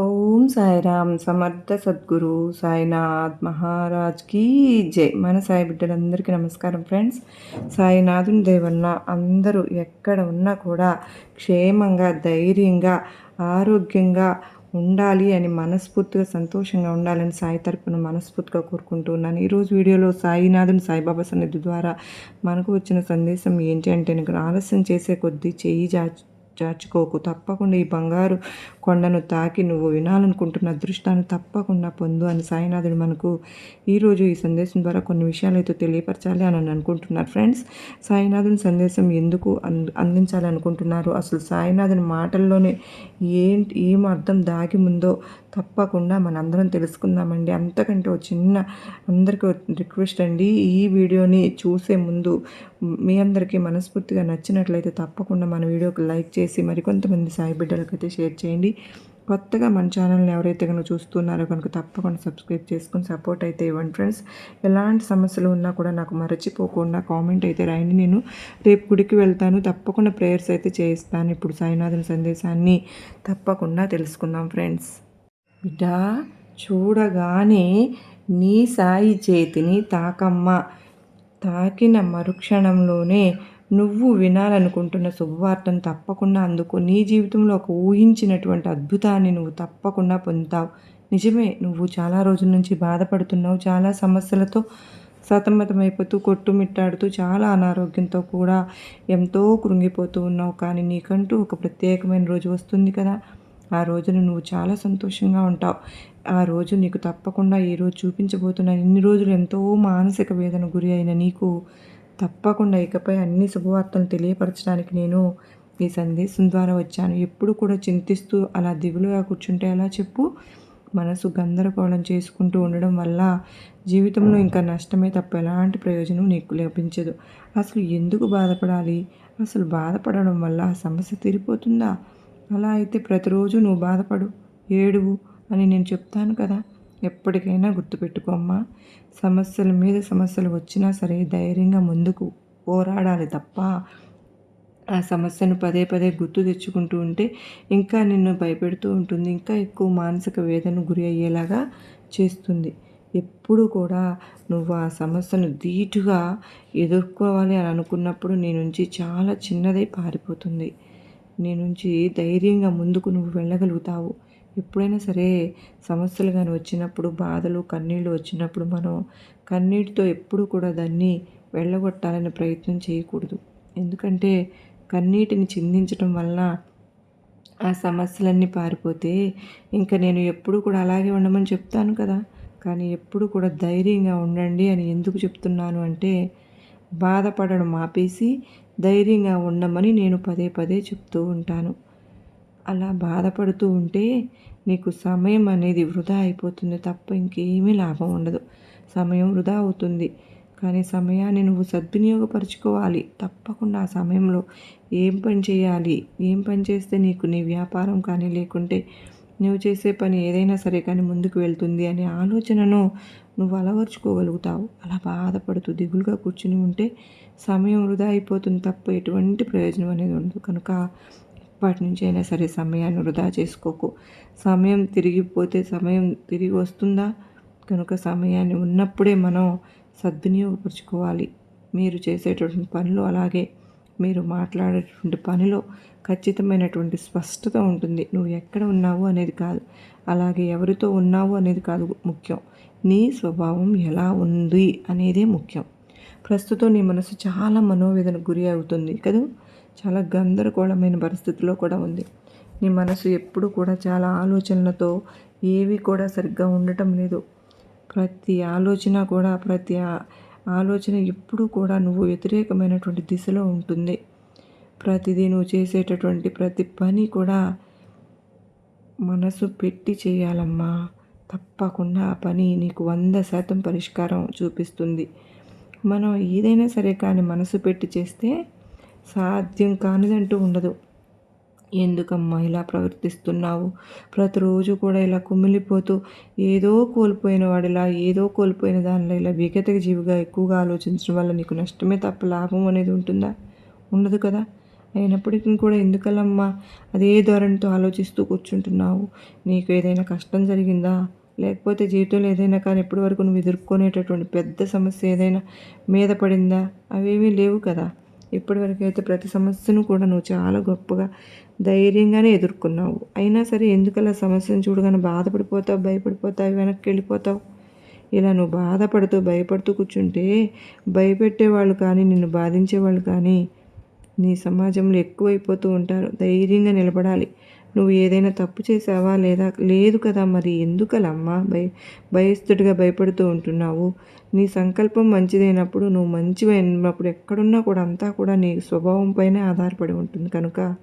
ఓం సాయిరామ్ సమర్థ సద్గురు సాయినాథ్ మహారాజ్కి జై. మన సాయి బిడ్డలందరికీ నమస్కారం ఫ్రెండ్స్. సాయినాథుని దేవన్న అందరూ ఎక్కడ ఉన్నా కూడా క్షేమంగా ధైర్యంగా ఆరోగ్యంగా ఉండాలి అని మనస్ఫూర్తిగా సంతోషంగా ఉండాలని సాయి తరపున మనస్ఫూర్తిగా కోరుకుంటూ ఉన్నాను. ఈరోజు వీడియోలో సాయినాథుని సాయిబాబా సన్నిధి ద్వారా మనకు వచ్చిన సందేశం ఏంటి అంటే నీకు ఆలస్యం చేసే కొద్దీ చేయి జాచి చాచుకోకు తప్పకుండా ఈ బంగారు కొండను తాకి నువ్వు వినాలనుకుంటున్న అదృష్టాన్ని తప్పకుండా పొందు అని సాయినాథుడు మనకు ఈరోజు ఈ సందేశం ద్వారా కొన్ని విషయాలు అయితే తెలియపరచాలి అని అనుకుంటున్నారు. ఫ్రెండ్స్ సాయినాథుని సందేశం ఎందుకు అందించాలి అనుకుంటున్నారు అసలు సాయినాథుని మాటల్లోనే ఏంటి ఏం అర్థం దాగి ముందో తప్పకుండా మనందరం తెలుసుకుందామండి. అంతకంటే ఒక చిన్న అందరికీ రిక్వెస్ట్ అండి. ఈ వీడియోని చూసే ముందు మీ అందరికీ మనస్ఫూర్తిగా నచ్చినట్లయితే తప్పకుండా మన వీడియోకి లైక్ చేసి మరికొంతమంది సాయి బిడ్డలకైతే షేర్ చేయండి. కొత్తగా మన ఛానల్ని ఎవరైతే కనుక చూస్తున్నారో కనుక తప్పకుండా సబ్స్క్రైబ్ చేసుకుని సపోర్ట్ అయితే ఇవ్వండి ఫ్రెండ్స్. ఎలాంటి సమస్యలు ఉన్నా కూడా నాకు మరచిపోకుండా కామెంట్ అయితే రాయండి. నేను రేపు గుడికి వెళ్తాను. తప్పకుండా ప్రేయర్స్ అయితే చేయిస్తాను ఇప్పుడు సాయినాథుని సందేశాన్ని తప్పకుండా తెలుసుకుందాం ఫ్రెండ్స్. బిడ్డా చూడగానే నీ సాయి చేతిని తాకమ్మ. తాకిన మరుక్షణంలోనే నువ్వు వినాలనుకుంటున్న శుభవార్తను తప్పకుండా అందుకో నీ జీవితంలో ఒక ఊహించినటువంటి అద్భుతాన్ని నువ్వు తప్పకుండా పొందుతావు. నిజమే నువ్వు చాలా రోజుల నుంచి బాధపడుతున్నావు. చాలా సమస్యలతో సతమతమైపోతూ కొట్టుమిట్టాడుతూ చాలా అనారోగ్యంతో కూడా ఎంతో కృంగిపోతూ ఉన్నావు. కానీ నీకంటూ ఒక ప్రత్యేకమైన రోజు వస్తుంది కదా. ఆ రోజున నువ్వు చాలా సంతోషంగా ఉంటావు. ఆ రోజు నీకు తప్పకుండా ఈరోజు రోజు చూపించబోతున్న ఇన్ని రోజులు ఎంతో మానసిక వేదన గురి అయిన నీకు తప్పకుండా ఇకపై అన్ని శుభవార్తలు తెలియపరచడానికి నేను ఈ సందేశం ద్వారా వచ్చాను. ఎప్పుడు కూడా చింతిస్తూ అలా దిగులుగా కూర్చుంటే ఎలా చెప్పు? మనసు గందరగోళం చేసుకుంటూ ఉండడం వల్ల జీవితంలో ఇంకా నష్టమే తప్ప ఎలాంటి ప్రయోజనం నీకు లభించదు. అసలు ఎందుకు బాధపడాలి? అసలు బాధపడడం వల్ల ఆ సమస్య తీరిపోతుందా? అలా అయితే ప్రతిరోజు నువ్వు బాధపడు ఏడువు అని నేను చెప్తాను కదా. ఎప్పటికైనా గుర్తుపెట్టుకోమ్మా సమస్యల మీద సమస్యలు వచ్చినా సరే ధైర్యంగా ముందుకు పోరాడాలి తప్ప ఆ సమస్యను పదే పదే గుర్తు తెచ్చుకుంటూ ఉంటే ఇంకా నిన్ను భయపెడుతూ ఉంటుంది ఇంకా ఎక్కువ మానసిక వేదనకు గురి అయ్యేలాగా చేస్తుంది. ఎప్పుడు కూడా నువ్వు ఆ సమస్యను ధీటుగా ఎదుర్కోవాలి అని అనుకున్నప్పుడు నీ నుంచి చాలా చిన్నదై పారిపోతుంది. నీ నుంచి ధైర్యంగా ముందుకు నువ్వు వెళ్ళగలుగుతావు. ఎప్పుడైనా సరే సమస్యలు కానీ వచ్చినప్పుడు బాధలు కన్నీళ్ళు వచ్చినప్పుడు మనం కన్నీటితో ఎప్పుడు కూడా దాన్ని వెళ్ళగొట్టాలనే ప్రయత్నం చేయకూడదు. ఎందుకంటే కన్నీటిని చిందించడం వల్ల ఆ సమస్యలన్నీ పారిపోతే ఇంకా నేను ఎప్పుడు కూడా అలాగే ఉండమని చెప్తాను కదా. కానీ ఎప్పుడు కూడా ధైర్యంగా ఉండండి అని ఎందుకు చెప్తున్నాను అంటే బాధపడడం ఆపేసి ధైర్యంగా ఉండమని నేను పదే పదే చెప్తూ ఉంటాను. అలా బాధపడుతూ ఉంటే నీకు సమయం అనేది వృధా అయిపోతుంది తప్ప ఇంకేమీ లాభం ఉండదు. సమయం వృధా అవుతుంది. కానీ సమయాన్ని నువ్వు సద్వినియోగపరుచుకోవాలి. తప్పకుండా ఆ సమయంలో ఏం పని చేయాలి? ఏం పని చేస్తే నీకు నీ వ్యాపారం కానీ లేకుంటే నువ్వు చేసే పని ఏదైనా సరే కానీ ముందుకు వెళ్తుంది అనే ఆలోచనను నువ్వు అలవర్చుకోగలుగుతావు అలా బాధపడుతూ దిగులుగా కూర్చుని ఉంటే సమయం వృధా అయిపోతుంది తప్ప ఎటువంటి ప్రయోజనం అనేది ఉండదు. కనుక ఇప్పటి నుంచి అయినా సరే సమయాన్ని వృధా చేసుకోకు. సమయం తిరిగిపోతే సమయం తిరిగి వస్తుందా? కనుక సమయాన్ని ఉన్నప్పుడే మనం సద్వినియోగపరుచుకోవాలి. మీరు చేసేటటువంటి పనులు అలాగే మీరు మాట్లాడేటువంటి పనిలో ఖచ్చితమైనటువంటి స్పష్టత ఉంటుంది. నువ్వు ఎక్కడ ఉన్నావు అనేది కాదు. అలాగే ఎవరితో ఉన్నావు అనేది కాదు ముఖ్యం. నీ స్వభావం ఎలా ఉంది అనేదే ముఖ్యం. ప్రస్తుతం నీ మనసు చాలా మనోవేదనకు గురి అవుతుంది కదా? చాలా గందరగోళమైన పరిస్థితిలో కూడా ఉంది. నీ మనసు ఎప్పుడు కూడా చాలా ఆలోచనలతో ఏవి కూడా సరిగ్గా ఉండటం లేదు. ప్రతి ఆలోచన కూడా ప్రతి ఆలోచన ఎప్పుడూ కూడా నువ్వు వ్యతిరేకమైనటువంటి దిశలో ఉంటుంది. ప్రతిదీ నువ్వు చేసేటటువంటి ప్రతి పని కూడా మనసు పెట్టి చేయాలమ్మా. తప్పకుండా ఆ పని నీకు వంద శాతం పరిష్కారం చూపిస్తుంది. మనం ఏదైనా సరే కానీ మనసు పెట్టి చేస్తే సాధ్యం కానిదంటూ ఉండదు. ఎందుకమ్మా ఇలా ప్రవర్తిస్తున్నావు? ప్రతిరోజు కూడా ఇలా కుమిలిపోతూ ఏదో కోల్పోయిన వాడిలా ఏదో కోల్పోయిన దానిలో ఇలా విగత జీవిగా ఎక్కువగా ఆలోచించడం వల్ల నీకు నష్టమే తప్ప లాభం అనేది ఉంటుందా? ఉండదు కదా. అయినప్పటికీ కూడా ఎందుకలమ్మా అదే ధోరణితో ఆలోచిస్తూ కూర్చుంటున్నావు? నీకు ఏదైనా కష్టం జరిగిందా? లేకపోతే జీవితంలో ఏదైనా కానీ ఇప్పటి వరకు నువ్వు ఎదుర్కొనేటటువంటి పెద్ద సమస్య ఏదైనా మీద పడిందా? అవేమీ లేవు కదా. ఇప్పటివరకు అయితే ప్రతి సమస్యను కూడా నువ్వు చాలా గొప్పగా ధైర్యంగానే ఎదుర్కొన్నావు. అయినా సరే ఎందుకలా సమస్యను చూడగానే బాధపడిపోతావు భయపడిపోతావు వెనక్కి వెళ్ళిపోతావు? ఇలా నువ్వు బాధపడుతూ భయపడుతూ కూర్చుంటే భయపెట్టేవాళ్ళు కానీ నిన్ను బాధించేవాళ్ళు కానీ నీ సమాజంలో ఎక్కువైపోతూ ఉంటారు. ధైర్యంగా నిలబడాలి. నువ్వు ఏదైనా తప్పు చేసావా లేదా? లేదు కదా మరి. ఎందుకలమ్మా? భయ భయస్థుడిగా భయపడుతూ ఉంటున్నావు. నీ సంకల్పం మంచిదైనప్పుడు నువ్వు మంచివైనప్పుడు ఎక్కడున్నా కూడా అంతా కూడా నీ స్వభావం పైనే ఆధారపడి ఉంటుంది కనుక.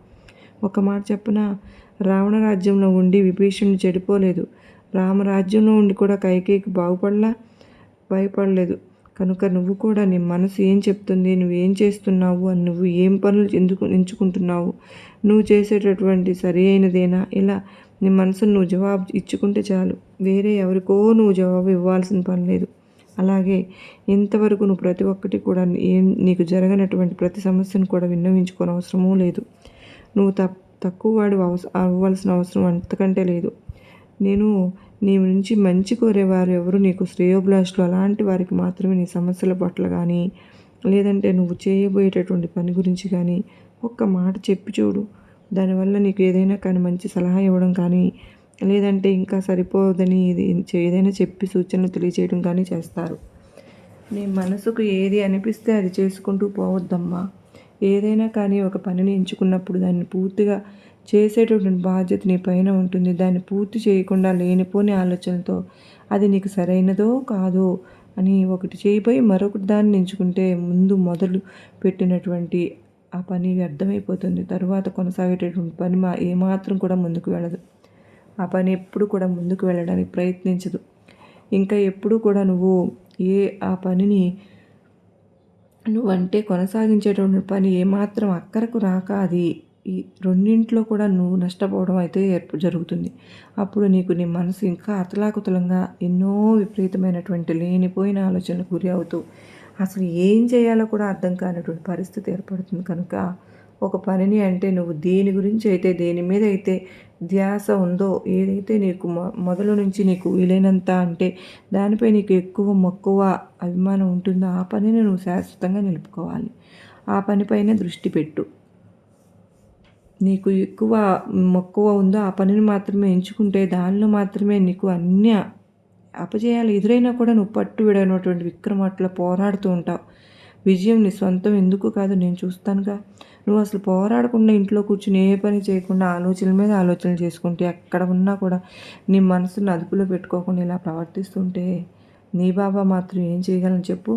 ఒక మాట చెప్పున? రావణ రాజ్యంలో ఉండి విభీషణుడు చెడిపోలేదు. రామరాజ్యంలో ఉండి కూడా కైకేయికి బాగుపడలా? భయపడలేదు. కనుక నువ్వు కూడా నీ మనసు ఏం చెప్తుంది నువ్వు ఏం చేస్తున్నావు అని నువ్వు ఏం పనులు ఎందుకు ఎంచుకుంటున్నావు? నువ్వు చేసేటటువంటి సరి అయినదేనా? ఇలా నీ మనసును నువ్వు జవాబు ఇచ్చుకుంటే చాలు. వేరే ఎవరికో నువ్వు జవాబు ఇవ్వాల్సిన పని లేదు. అలాగే ఇంతవరకు నువ్వు ప్రతి ఒక్కటి కూడా ఏం నీకు జరగనటువంటి ప్రతి సమస్యను కూడా విన్నవించుకోని అవసరమూ లేదు. నువ్వు తక్కువ వాడు అవస అవ్వాల్సిన అవసరం అంతకంటే లేదు. నేను నీ నుంచి మంచి కోరేవారు ఎవరు? నీకు శ్రేయోభిలాషులు అలాంటి వారికి మాత్రమే నీ సమస్యల పట్ల కానీ లేదంటే నువ్వు చేయబోయేటటువంటి పని గురించి కానీ ఒక్క మాట చెప్పి చూడు. దానివల్ల నీకు ఏదైనా కానీ మంచి సలహా ఇవ్వడం కానీ లేదంటే ఇంకా సరిపోదని ఇది ఏదైనా చెప్పి సూచనలు తెలియచేయడం కానీ చేస్తారు. నీ మనసుకు ఏది అనిపిస్తే అది చేసుకుంటూ పోవద్దమ్మా. ఏదైనా కానీ ఒక పనిని ఎంచుకున్నప్పుడు దాన్ని పూర్తిగా చేసేటటువంటి బాధ్యత నీ పైన ఉంటుంది. దాన్ని పూర్తి చేయకుండా లేనిపోని ఆలోచనతో అది నీకు సరైనదో కాదో అని ఒకటి చేయిపోయి మరొకటి దాన్ని ఎంచుకుంటే ముందు మొదలు పెట్టినటువంటి ఆ పని వ్యర్థమైపోతుంది. తర్వాత కొనసాగేటటువంటి పని మా ఏమాత్రం కూడా ముందుకు వెళ్ళదు. ఆ పని ఎప్పుడు కూడా ముందుకు వెళ్ళడానికి ప్రయత్నించదు. ఇంకా ఎప్పుడు కూడా నువ్వు ఏ ఆ పనిని నువ్వంటే కొనసాగించేటువంటి పని ఏమాత్రం అక్కరకు రాక అది ఈ రెండింట్లో కూడా నువ్వు నష్టపోవడం అయితే జరుగుతుంది. అప్పుడు నీకు నీ మనసు ఇంకా అతలాకుతలంగా ఎన్నో విపరీతమైనటువంటి లేనిపోయిన ఆలోచనలకు గురి అవుతూ అసలు ఏం చేయాలో కూడా అర్థం కానటువంటి పరిస్థితి ఏర్పడుతుంది. కనుక ఒక పనిని అంటే నువ్వు దేని గురించి అయితే దేని మీద అయితే ధ్యాస ఉందో ఏదైతే నీకు మొదలు నుంచి నీకు వీలైనంత అంటే దానిపై నీకు ఎక్కువ మక్కువ అభిమానం ఉంటుందో ఆ పనిని నువ్వు శాశ్వతంగా నిలుపుకోవాలి. ఆ పనిపైనే దృష్టి పెట్టు. నీకు ఎక్కువ మక్కువ ఉందో ఆ పనిని మాత్రమే ఎంచుకుంటే దానిలో మాత్రమే నీకు అన్ని అపజయాలు ఎదురైనా కూడా నువ్వు పట్టు విడనటువంటి విక్రమ అట్లా పోరాడుతూ ఉంటావు. విజయం నీ సొంతం ఎందుకు కాదు నేను చూస్తానుగా. నువ్వు అసలు పోరాడకుండా ఇంట్లో కూర్చుని ఏ పని చేయకుండా ఆలోచనల మీద ఆలోచనలు చేసుకుంటే ఎక్కడ ఉన్నా కూడా నీ మనసును అదుపులో పెట్టుకోకుండా ఇలా ప్రవర్తిస్తుంటే నీ బాబా మాత్రం ఏం చేయగలను చెప్పు?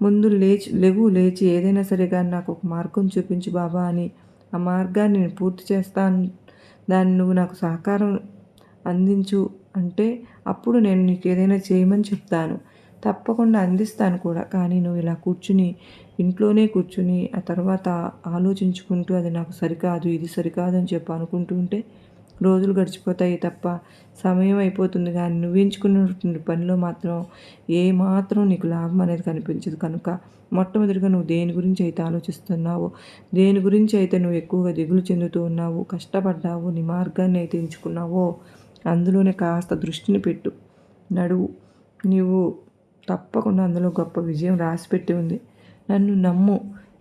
ముందు లేచి లేవు లేచి ఏదైనా సరే కానీ నాకు ఒక మార్గం చూపించు బాబా అని ఆ మార్గాన్ని నేను పూర్తి చేస్తాను. దాన్ని నువ్వు నాకు సహకారం అందించు అంటే అప్పుడు నేను నీకు ఏదైనా చేయమని చెప్తాను. తప్పకుండా అందిస్తాను కూడా. కానీ నువ్వు ఇలా కూర్చుని ఇంట్లోనే కూర్చుని ఆ తర్వాత ఆలోచించుకుంటూ అది నాకు సరికాదు ఇది సరికాదు అని చెప్పి అనుకుంటూ ఉంటే రోజులు గడిచిపోతాయి తప్ప సమయం అయిపోతుంది. కానీ నువ్వు ఎంచుకున్నటువంటి పనిలో మాత్రం ఏ మాత్రం నీకు లాభం అనేది కనిపించదు. కనుక మొట్టమొదటిగా నువ్వు దేని గురించి అయితే ఆలోచిస్తున్నావో దేని గురించి అయితే నువ్వు ఎక్కువగా దిగులు చెందుతూ ఉన్నావు కష్టపడ్డావు నీ మార్గాన్ని అయితే ఎంచుకున్నావో అందులోనే కాస్త దృష్టిని పెట్టు. నడువు. నీవు తప్పకుండా అందులో గొప్ప విజయం రాసిపెట్టి ఉంది. నన్ను నమ్ము.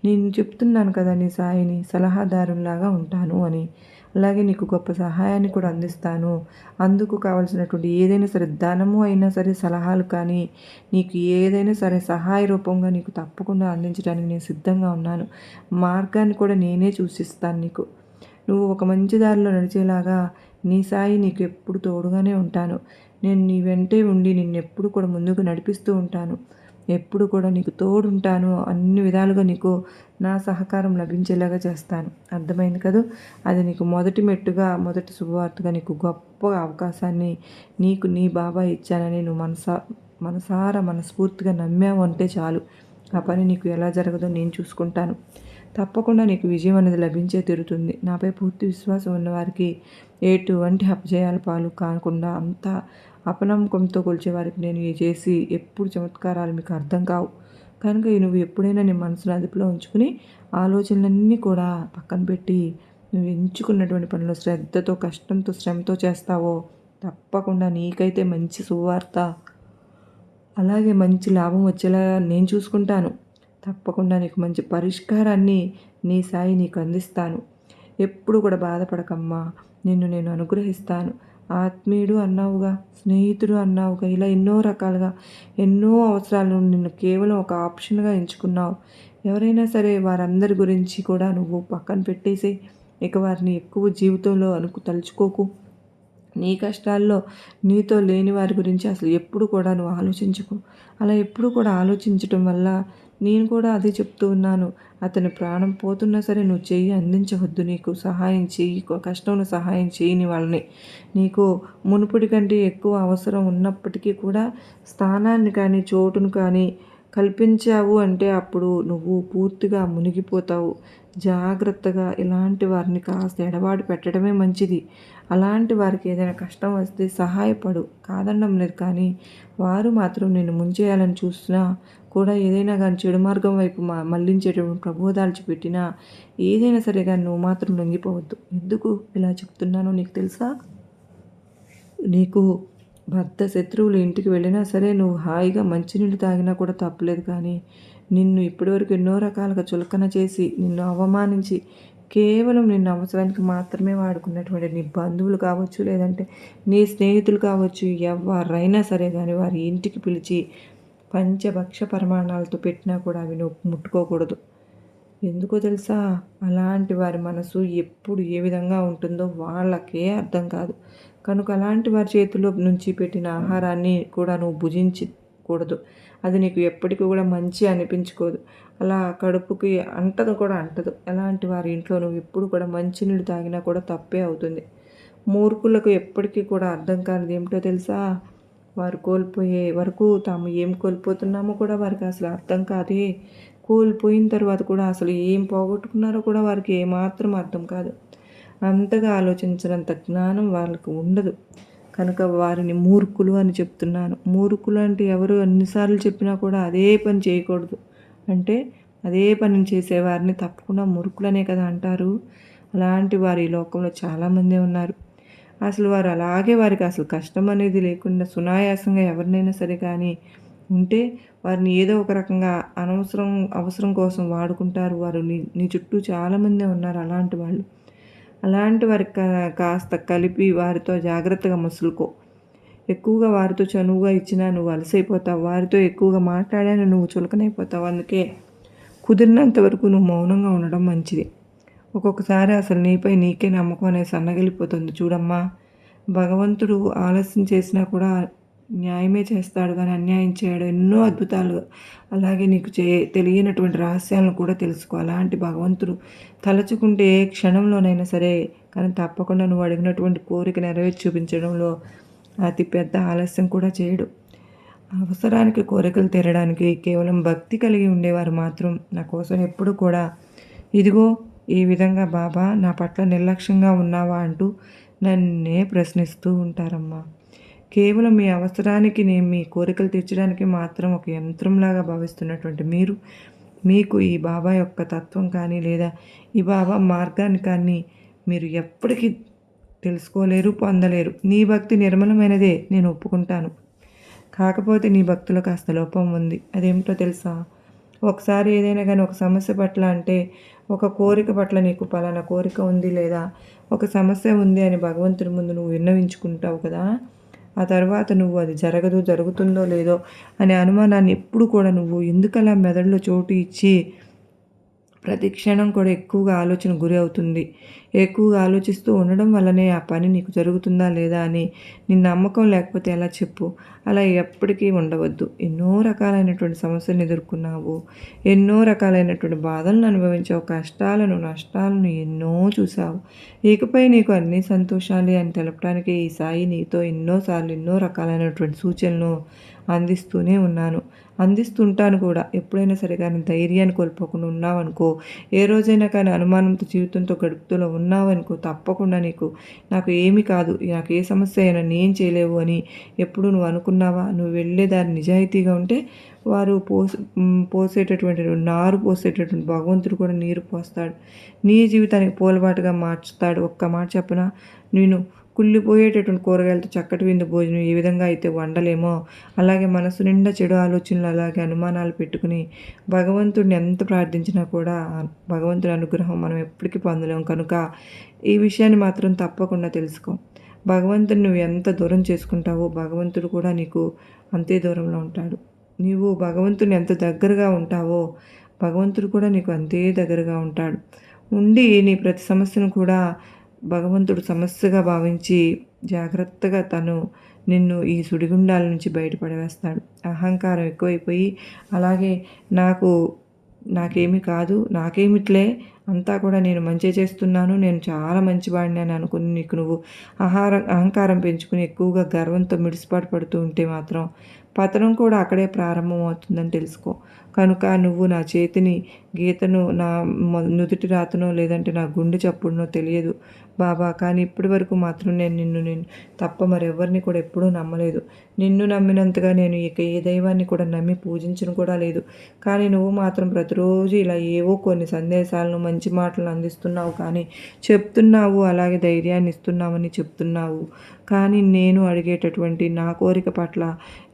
నేను చెప్తున్నాను కదా నీ సాయిని సలహాదారులాగా ఉంటాను అని. అలాగే నీకు గొప్ప సహాయాన్ని కూడా అందిస్తాను. అందుకు కావలసినటువంటి ఏదైనా సరే ధనము అయినా సరే సలహాలు కానీ నీకు ఏదైనా సరే సహాయ రూపంగా నీకు తప్పకుండా అందించడానికి నేను సిద్ధంగా ఉన్నాను. మార్గాన్ని కూడా నేనే చూసిస్తాను నీకు. నువ్వు ఒక మంచి దారిలో నడిచేలాగా నీ సాయి నీకు ఎప్పుడు తోడుగానే ఉంటాను. నేను నీ వెంటే ఉండి నిన్నెప్పుడు కూడా ముందుకు నడిపిస్తూ ఉంటాను. ఎప్పుడు కూడా నీకు తోడుంటాను. అన్ని విధాలుగా నీకు నా సహకారం లభించేలాగా చేస్తాను. అర్థమైంది కదా? అది నీకు మొదటి మెట్టుగా మొదటి శుభవార్తగా నీకు గొప్ప అవకాశాన్ని నీకు నీ బాబా ఇచ్చానని నువ్వు మనసా మనసారా మనస్ఫూర్తిగా నమ్మావు అంటే చాలు. ఆ పని నీకు ఎలా జరగదో నేను చూసుకుంటాను. తప్పకుండా నీకు విజయం అనేది లభించే తీరుతుంది. నాపై పూర్తి విశ్వాసం ఉన్నవారికి ఎటువంటి అపజయాల పాలు కాకుండా అంతా అపనమ్మకంతో కొలిచే వారికి నేను చేసి ఎప్పుడు చమత్కారాలు మీకు అర్థం కావు. కనుక నువ్వు ఎప్పుడైనా నీ మనసును అదుపులో ఉంచుకుని ఆలోచనలన్నీ కూడా పక్కన పెట్టి నువ్వు ఎంచుకున్నటువంటి పనులు శ్రద్ధతో కష్టంతో శ్రమతో చేస్తావో తప్పకుండా నీకైతే మంచి సువార్త అలాగే మంచి లాభం వచ్చేలా నేను చూసుకుంటాను. తప్పకుండా నీకు మంచి పరిష్కారాన్ని నీ సాయి నీకు అందిస్తాను. ఎప్పుడు కూడా బాధపడకమ్మా. నిన్ను నేను అనుగ్రహిస్తాను. ఆత్మీయుడు అన్నావుగా స్నేహితుడు అన్నావుగా ఇలా ఎన్నో రకాలుగా ఎన్నో అవసరాలు నిన్ను కేవలం ఒక ఆప్షన్గా ఎంచుకున్నావు. ఎవరైనా సరే వారందరి గురించి కూడా నువ్వు పక్కన పెట్టేసి ఇక వారిని ఎక్కువ జీవితంలో అనుకు తలుచుకోకు. నీ కష్టాల్లో నీతో లేని వారి గురించి అసలు ఎప్పుడు కూడా నువ్వు ఆలోచించకు. అలా ఎప్పుడు కూడా ఆలోచించటం వల్ల నేను కూడా అదే చెప్తూ ఉన్నాను. అతని ప్రాణం పోతున్నా సరే నువ్వు చెయ్యి అందించవద్దు. నీకు సహాయం చెయ్యి. కష్టంలో సహాయం చేయని వాళ్ళని. నీకు మునుపటి కంటే ఎక్కువ అవసరం ఉన్నప్పటికీ కూడా స్థానాన్ని కానీ చోటును కానీ కల్పించావు అంటే అప్పుడు నువ్వు పూర్తిగా మునిగిపోతావు. జాగ్రత్తగా ఇలాంటి వారిని కాస్త ఎడబాటు పెట్టడమే మంచిది. అలాంటి వారికి ఏదైనా కష్టం వస్తే సహాయపడు. కాదనడం లేదు కానీ వారు మాత్రం నేను ముంచేయాలని చూసినా కూడా ఏదైనా కానీ చెడు మార్గం వైపు మా మళ్ళించేటటువంటి ప్రబోధాలు పెట్టినా ఏదైనా సరే కానీ నువ్వు మాత్రం లొంగిపోవద్దు. ఎందుకు ఇలా చెప్తున్నానో నీకు తెలుసా? నీకు భర్త శత్రువులు ఇంటికి వెళ్ళినా సరే నువ్వు హాయిగా మంచినీళ్ళు తాగినా కూడా తప్పలేదు కానీ నిన్ను ఇప్పటివరకు ఎన్నో రకాలుగా చులకన చేసి నిన్ను అవమానించి కేవలం నిన్ను అవసరానికి మాత్రమే వాడుకున్నటువంటి నీ బంధువులు కావచ్చు లేదంటే నీ స్నేహితులు కావచ్చు ఎవరైనా సరే కానీ వారి ఇంటికి పిలిచి పంచభక్ష పరిమాణాలతో పెట్టినా కూడా అవి నువ్వు ముట్టుకోకూడదు. ఎందుకో తెలుసా? అలాంటి వారి మనసు ఎప్పుడు ఏ విధంగా ఉంటుందో వాళ్ళకే అర్థం కాదు. కనుక అలాంటి వారి చేతిలో నుంచి పెట్టిన ఆహారాన్ని కూడా నువ్వు భుజించకూడదు. అది నీకు ఎప్పటికీ కూడా మంచి అనిపించుకోదు. అలా కడుపుకి అంటదు కూడా అంటదు. అలాంటి వారి ఇంట్లో నువ్వు ఎప్పుడు కూడా మంచినీళ్ళు తాగినా కూడా తప్పే అవుతుంది. మూర్ఖులకు ఎప్పటికీ కూడా అర్థం కానిది ఏమిటో తెలుసా? వారు కోల్పోయే వరకు తాము ఏం కోల్పోతున్నామో కూడా వారికి అసలు అర్థం కాదే. కోల్పోయిన తర్వాత కూడా అసలు ఏం పోగొట్టుకున్నారో కూడా వారికి ఏమాత్రం అర్థం కాదు. అంతగా ఆలోచించినంత జ్ఞానం వాళ్ళకు ఉండదు. కనుక వారిని మూర్ఖులు అని చెప్తున్నాను. మూర్ఖులు అంటే ఎవరు ఎన్నిసార్లు చెప్పినా కూడా అదే పని చేయకూడదు. అంటే అదే పని చేసేవారిని తప్పకుండా మురుకులనే కదా అంటారు. అలాంటి వారి లోకంలో చాలామంది ఉన్నారు. అసలు వారు అలాగే వారికి అసలు కష్టం అనేది లేకుండా సునాయాసంగా ఎవరినైనా సరే కానీ ఉంటే వారిని ఏదో ఒక రకంగా అనవసరం అవసరం కోసం వాడుకుంటారు. వారు నీ నీ చుట్టూ చాలామందే ఉన్నారు అలాంటి వాళ్ళు. అలాంటి వారికి కాస్త కలిపి వారితో జాగ్రత్తగా మసులుకో. ఎక్కువగా వారితో చనువుగా ఇచ్చినా నువ్వు అలసైపోతావు. వారితో ఎక్కువగా మాట్లాడాను నువ్వు చులకనైపోతావు. అందుకే కుదిరినంత వరకు నువ్వు మౌనంగా ఉండడం మంచిది. ఒక్కొక్కసారి అసలు నీపై నీకే నమ్మకం అనేది సన్నగిలిపోతుంది. చూడమ్మా భగవంతుడు ఆలస్యం చేసినా కూడా న్యాయమే చేస్తాడు కానీ అన్యాయం చేయడు. ఎన్నో అద్భుతాలు. అలాగే నీకు చే తెలియనటువంటి రహస్యాలను కూడా తెలుసుకో. అలాంటి భగవంతుడు తలచుకుంటే ఏ క్షణంలోనైనా సరే కానీ తప్పకుండా నువ్వు అడిగినటువంటి కోరిక నెరవేర్చి చూపించడంలో అతి పెద్ద ఆలస్యం కూడా చేయడు. అవసరానికి కోరికలు తీరడానికి కేవలం భక్తి కలిగి ఉండేవారు మాత్రం నా కోసం ఎప్పుడు కూడా ఇదిగో ఈ విధంగా బాబా నా పట్ల నిర్లక్ష్యంగా ఉన్నావా అంటూ నన్నే ప్రశ్నిస్తూ ఉంటారమ్మా. కేవలం మీ అవసరానికి నేను మీ కోరికలు తీర్చడానికి మాత్రం ఒక యంత్రంలాగా భావిస్తున్నటువంటి మీరు మీకు ఈ బాబా యొక్క తత్వం కానీ లేదా ఈ బాబా మార్గాన్ని కానీ మీరు ఎప్పటికీ తెలుసుకోలేరు పొందలేరు. నీ భక్తి నిర్మలమైనదే నేను ఒప్పుకుంటాను. కాకపోతే నీ భక్తులు కాస్త లోపం ఉంది. అదేమిటో తెలుసా? ఒకసారి ఏదైనా కానీ ఒక సమస్య పట్ల అంటే ఒక కోరిక పట్ల నీకు పలానా కోరిక ఉంది లేదా ఒక సమస్య ఉంది అని భగవంతుడి ముందు నువ్వు విన్నవించుకుంటావు కదా? ఆ తర్వాత నువ్వు అది జరగదు జరుగుతుందో లేదో అనే అనుమానాన్ని ఎప్పుడు కూడా నువ్వు ఎందుకలా మెదడులో చోటు ఇచ్చి ప్రతి క్షణం కూడా ఎక్కువగా ఆలోచన గురి అవుతుంది. ఎక్కువగా ఆలోచిస్తూ ఉండడం వల్లనే ఆ పని నీకు జరుగుతుందా లేదా అని నీ నమ్మకం లేకపోతే ఎలా చెప్పు? అలా ఎప్పటికీ ఉండవద్దు. ఎన్నో రకాలైనటువంటి సమస్యలను ఎదుర్కొన్నావు. ఎన్నో రకాలైనటువంటి బాధలను అనుభవించావు. కష్టాలను నష్టాలను ఎన్నో చూసావు ఇకపై నీకు అన్ని సంతోషాలే అని తెలపడానికి ఈ సాయి నీతో ఎన్నోసార్లు ఎన్నో రకాలైనటువంటి సూచనలు అందిస్తూనే ఉన్నాను. అందిస్తుంటాను కూడా. ఎప్పుడైనా సరే కానీ ధైర్యాన్ని కోల్పోకుండా ఉన్నావనుకో ఏ రోజైనా కానీ అనుమానంతో జీవితంతో గడుపుతూలో ఉన్నావనుకో తప్పకుండా నీకు నాకు ఏమి కాదు నాకు ఏ సమస్య అయినా నేను చేయలేవు అని ఎప్పుడు నువ్వు అనుకున్నావా? నువ్వు వెళ్ళేదారి నిజాయితీగా ఉంటే వారు పోస పోసేటటువంటి నారు పోసేటటువంటి భగవంతుడు కూడా నీరు పోస్తాడు. నీ జీవితానికి పోలబాటుగా మార్చుతాడు. ఒక్క మాట చెప్పన? నేను కుళ్ళిపోయేటటువంటి కూరగాయలతో చక్కటి విందు భోజనం ఏ విధంగా అయితే వండలేమో. అలాగే మనసు నిండా చెడు ఆలోచనలు అలాగే అనుమానాలు పెట్టుకుని భగవంతుడిని ఎంత ప్రార్థించినా కూడా భగవంతుడి అనుగ్రహం మనం ఎప్పటికీ పొందలేం కనుక ఈ విషయాన్ని మాత్రం తప్పకుండా తెలుసుకో. భగవంతుని నువ్వు ఎంత దూరం చేసుకుంటావో భగవంతుడు కూడా నీకు అంతే దూరంలో ఉంటాడు. నీవు భగవంతుని ఎంత దగ్గరగా ఉంటావో భగవంతుడు కూడా నీకు అంతే దగ్గరగా ఉంటాడు. ఉండి నీ ప్రతి సమస్యను కూడా భగవంతుడు సమస్యగా భావించి జాగ్రత్తగా తను నిన్ను ఈ సుడిగుండాల నుంచి బయటపడవేస్తాడు అహంకారం ఎక్కువైపోయి అలాగే నాకు నాకేమి కాదు నాకేమిట్లే అంతా కూడా నేను మంచి చేస్తున్నాను నేను చాలా మంచివాడిని అని అనుకుని నీకు నువ్వు ఆహారం అహంకారం పెంచుకుని ఎక్కువగా గర్వంతో మిడిసిపాటు పడుతూ ఉంటే మాత్రం పతనం కూడా అక్కడే ప్రారంభం అవుతుందని తెలుసుకో. కనుక నువ్వు నా చేతిని గీతను నా నుదుటి రాతనో లేదంటే నా గుండె చప్పుడునో తెలియదు. బాబా కానీ ఇప్పటి వరకు మాత్రం నేను నిన్ను నేను తప్ప మరెవరిని కూడా ఎప్పుడూ నమ్మలేదు. నిన్ను నమ్మినంతగా నేను ఇక ఏ దైవాన్ని కూడా నమ్మి పూజించను కూడా లేదు. కానీ నువ్వు మాత్రం ప్రతిరోజు ఇలా ఏవో కొన్ని సందేశాలను మంచి మాటలు అందిస్తున్నావు కానీ చెప్తున్నావు అలాగే ధైర్యాన్ని ఇస్తున్నామని చెప్తున్నావు. కానీ నేను అడిగేటటువంటి నా కోరిక పట్ల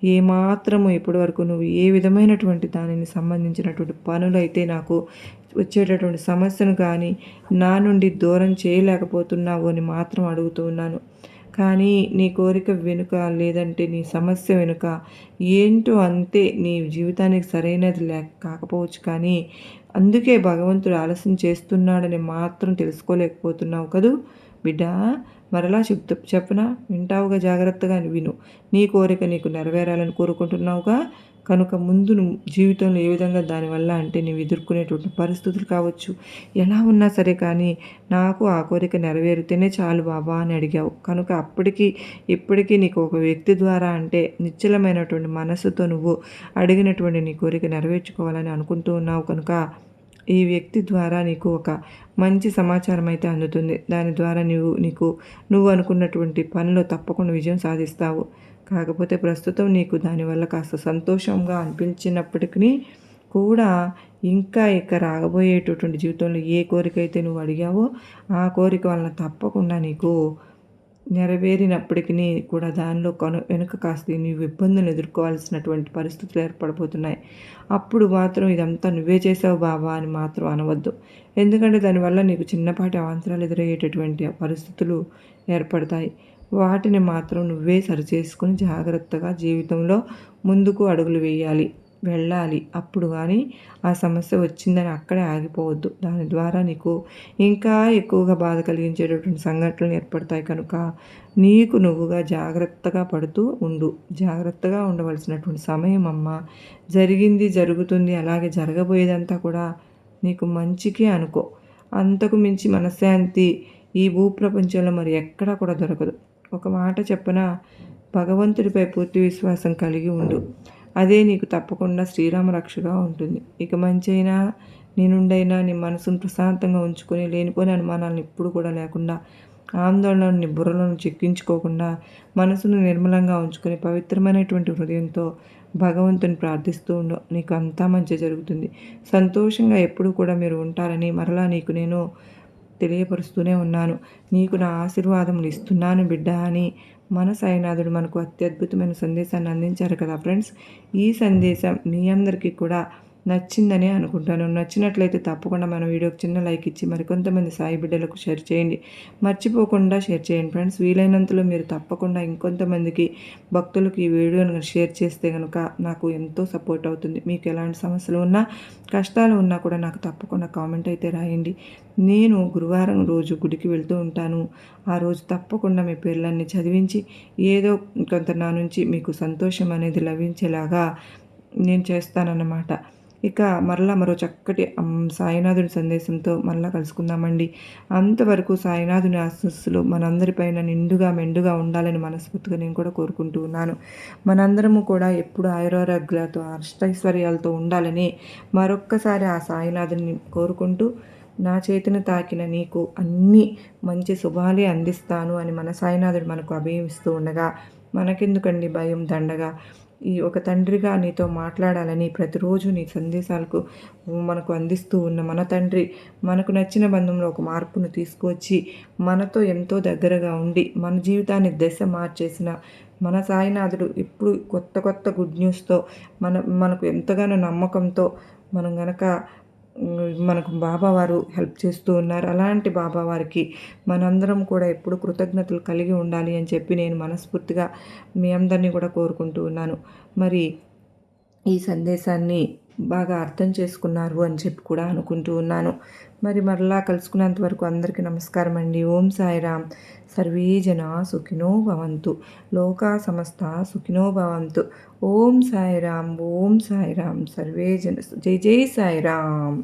ఏమాత్రము ఇప్పటి వరకు నువ్వు ఏ విధమైనటువంటి దానిని సంబంధించినటువంటి పనులు అయితే నాకు వచ్చేటటువంటి సమస్యను కానీ నా నుండి దూరం చేయలేకపోతున్నావు అని మాత్రం అడుగుతూ ఉన్నాను. కానీ నీ కోరిక వెనుక లేదంటే నీ సమస్య వెనుక ఏంటో అంతే నీ జీవితానికి సరైనది లేక కాకపోవచ్చు. కానీ అందుకే భగవంతుడు ఆలస్యం చేస్తున్నాడని మాత్రం తెలుసుకోలేకపోతున్నావు కదూ బిడ్డ? మరలా చెప్తు చెప్పనా? వింటావుగా జాగ్రత్తగా విను. నీ కోరిక నీకు నెరవేరాలని కోరుకుంటున్నావుగా. కనుక ముందు నువ్వు జీవితంలో ఏ విధంగా దానివల్ల అంటే నీవు ఎదుర్కొనేటువంటి పరిస్థితులు కావచ్చు. ఎలా ఉన్నా సరే కానీ నాకు ఆ కోరిక నెరవేరితేనే చాలు బాబా అని అడిగావు. కనుక అప్పటికి ఇప్పటికీ నీకు ఒక వ్యక్తి ద్వారా అంటే నిశ్చలమైనటువంటి మనస్సుతో నువ్వు అడిగినటువంటి నీ కోరిక నెరవేర్చుకోవాలని అనుకుంటూ ఉన్నావు కనుక ఈ వ్యక్తి ద్వారా నీకు ఒక మంచి సమాచారం అయితే అందుతుంది. దాని ద్వారా నీవు నీకు నువ్వు అనుకున్నటువంటి పనిలో తప్పకుండా విజయం సాధిస్తావు. కాకపోతే ప్రస్తుతం నీకు దానివల్ల కాస్త సంతోషంగా అనిపించినప్పటికీ కూడా ఇంకా ఇక రాగబోయేటటువంటి జీవితంలో ఏ కోరిక అయితే నువ్వు అడిగావో ఆ కోరిక వలన తప్పకుండా నీకు నెరవేరినప్పటికీ కూడా దానిలో కొన వెనుక కాస్త నీవు ఇబ్బందులు ఎదుర్కోవాల్సినటువంటి పరిస్థితులు ఏర్పడిపోతున్నాయి అప్పుడు మాత్రం ఇదంతా నువ్వే చేసావు బాబా అని మాత్రం అనవద్దు. ఎందుకంటే దానివల్ల నీకు చిన్నపాటి అవాంతరాలు ఎదురయ్యేటటువంటి పరిస్థితులు ఏర్పడతాయి. వాటిని మాత్రం నువ్వే సరిచేసుకుని జాగ్రత్తగా జీవితంలో ముందుకు అడుగులు వేయాలి. వెళ్ళాలి. అప్పుడు కానీ ఆ సమస్య వచ్చిందని అక్కడే ఆగిపోవద్దు. దాని ద్వారా నీకు ఇంకా ఎక్కువగా బాధ కలిగించేటటువంటి సంఘటనలు ఏర్పడతాయి కనుక నీకు నువ్వుగా జాగ్రత్తగా పడుతూ ఉండు. జాగ్రత్తగా ఉండవలసినటువంటి సమయం అమ్మ. జరిగింది జరుగుతుంది అలాగే జరగబోయేదంతా కూడా నీకు మంచికే అనుకో. అంతకు మించి మనశ్శాంతి ఈ భూప్రపంచంలో మరి ఎక్కడా కూడా దొరకదు. ఒక మాట చెప్పన? భగవంతుడిపై పూర్తి విశ్వాసం కలిగి ఉండు. అదే నీకు తప్పకుండా శ్రీరామ రక్షగా ఉంటుంది. ఇక మంచైనా నేనుండైనా నీ మనసును ప్రశాంతంగా ఉంచుకొని లేనిపోని అనుమానాలను ఎప్పుడు కూడా లేకుండా ఆందోళనని బుర్రలను చెక్కించుకోకుండా మనసును నిర్మలంగా ఉంచుకొని పవిత్రమైనటువంటి హృదయంతో భగవంతుని ప్రార్థిస్తూ ఉండు. నీకు అంతా మంచి జరుగుతుంది. సంతోషంగా ఎప్పుడు కూడా మీరు ఉంటారని మరలా నీకు నేను తెలియపరుస్తూనే ఉన్నాను. నీకు నా ఆశీర్వాదములు ఇస్తున్నాను బిడ్డ అని మన సాయినాథుడు మనకు అత్యద్భుతమైన సందేశాన్ని అందించారు కదా ఫ్రెండ్స్. ఈ సందేశం మీ అందరికీ కూడా నచ్చిందని అనుకుంటాను. నచ్చినట్లయితే తప్పకుండా మన వీడియోకి చిన్న లైక్ ఇచ్చి మరికొంతమంది సాయి బిడ్డలకు షేర్ చేయండి. మర్చిపోకుండా షేర్ చేయండి ఫ్రెండ్స్. వీలైనంతలో మీరు తప్పకుండా ఇంకొంతమందికి భక్తులకు ఈ వీడియోను షేర్ చేస్తే కనుక నాకు ఎంతో సపోర్ట్ అవుతుంది. మీకు ఎలాంటి సమస్యలు ఉన్నా కష్టాలు ఉన్నా కూడా నాకు తప్పకుండా కామెంట్ అయితే రాయండి. నేను గురువారం రోజు గుడికి వెళ్తూ ఉంటాను. ఆ రోజు తప్పకుండా మీ పేర్లన్నీ చదివించి ఏదో కొంత నా నుంచి మీకు సంతోషం అనేది లభించేలాగా నేను చేస్తానన్నమాట. ఇక మరలా మరో చక్కటి సాయినాథుడి సందేశంతో మరలా కలుసుకుందామండి. అంతవరకు సాయినాథుని ఆశస్సులు మనందరిపైన నిండుగా మెండుగా ఉండాలని మనస్ఫూర్తిగా నేను కూడా కోరుకుంటూ ఉన్నాను. మనందరము కూడా ఎప్పుడు ఆయురారోగ్యాలతో అష్టైశ్వర్యాలతో ఉండాలని మరొక్కసారి ఆ సాయినాథుని కోరుకుంటూ నా చేతిని తాకిన నీకు అన్ని మంచి శుభాలే అందిస్తాను అని మన సాయినాథుడు మనకు అభయమిస్తూ ఉండగా మనకెందుకండి భయం దండగా? ఈ ఒక తండ్రిగా నీతో మాట్లాడాలని ప్రతిరోజు నీ సందేశాలకు మనకు అందిస్తూ ఉన్న మన తండ్రి మనకు నచ్చిన బంధంలో ఒక మార్పును తీసుకువచ్చి మనతో ఎంతో దగ్గరగా ఉండి మన జీవితాన్ని దశ మార్చేసిన మన సాయినాథుడు ఎప్పుడు కొత్త కొత్త గుడ్ న్యూస్తో మన మనకు ఎంతగానో నమ్మకంతో మనం గనక మనకు బాబావారు హెల్ప్ చేస్తూ ఉన్నారు. అలాంటి బాబావారికి మనందరం కూడా ఎప్పుడు కృతజ్ఞతలు కలిగి ఉండాలి అని చెప్పి నేను మనస్ఫూర్తిగా మీ అందరినీ కూడా కోరుకుంటూ ఉన్నాను. మరి ఈ సందేశాన్ని బాగా అర్థం చేసుకున్నారు అని చెప్పి కూడా అనుకుంటూ ఉన్నాను. మరి మరలా కలుసుకున్నంత వరకు అందరికీ నమస్కారం అండి ఓం సాయిరామ్. సర్వే జన సుఖినో భవంతు. లోకా సమస్త సుఖినో భవంతు. ఓం సాయిరామ్ ఓం సాయిరామ్. సర్వే జన జై జై సాయిరామ్.